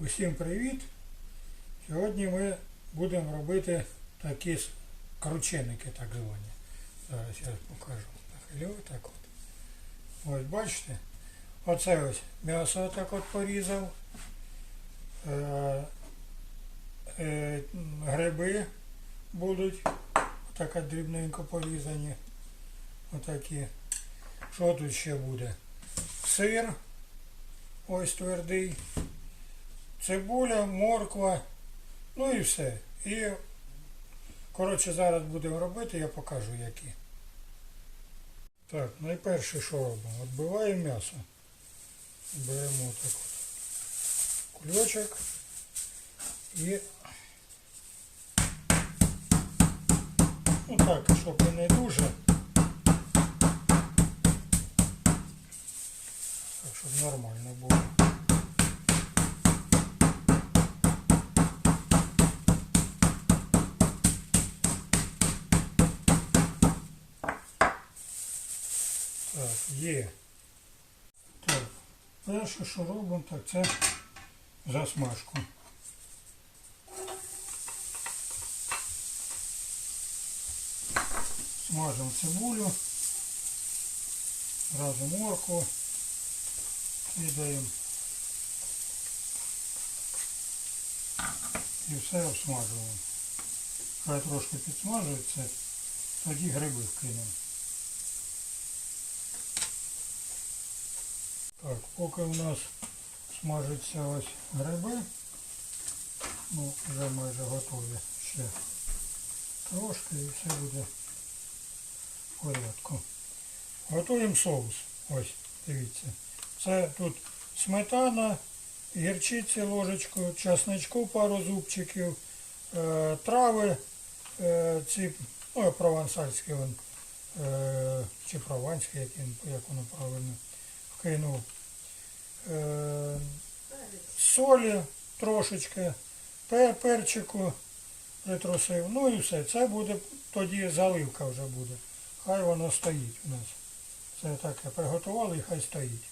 усім привіт! Сьогодні ми будемо робити такі крученики, так звані. Зараз я покажу. Так от. Ось бачите? Оце ось м'ясо так от порізав. Е, е, гриби будуть отак от дрібненько порізані. Отакі. Що тут ще буде? Сир. Ось твердий цибуля, морква, ну і все. І, коротше, зараз будемо робити, я покажу які. Так, найперше, що робимо? Відбиваємо м'ясо. Беремо так от кульочок і ну так, щоб не дуже. Так, щоб нормально було. Так, є. Так, перше, що робимо, так це засмажку. Смажемо цибулю, разом моркву, кидаємо і все обсмажуємо. Хай трошки підсмажується, тоді гриби вкинемо. Так, поки у нас смажаться ось гриби, ну вже майже готові ще трошки і все буде в порядку. Готуємо соус. Ось, дивіться. Це тут сметана, гірчиці ложечку, часничку пару зубчиків, е, трави, е, ці, ну, провансальські вон, е, чи прованські, як, він- як воно правильно вкинув. Е, солі трошечки, перчику притрусив. Ну і все. Це буде тоді заливка вже буде. Хай воно стоїть у нас. Це таке приготували і хай стоїть.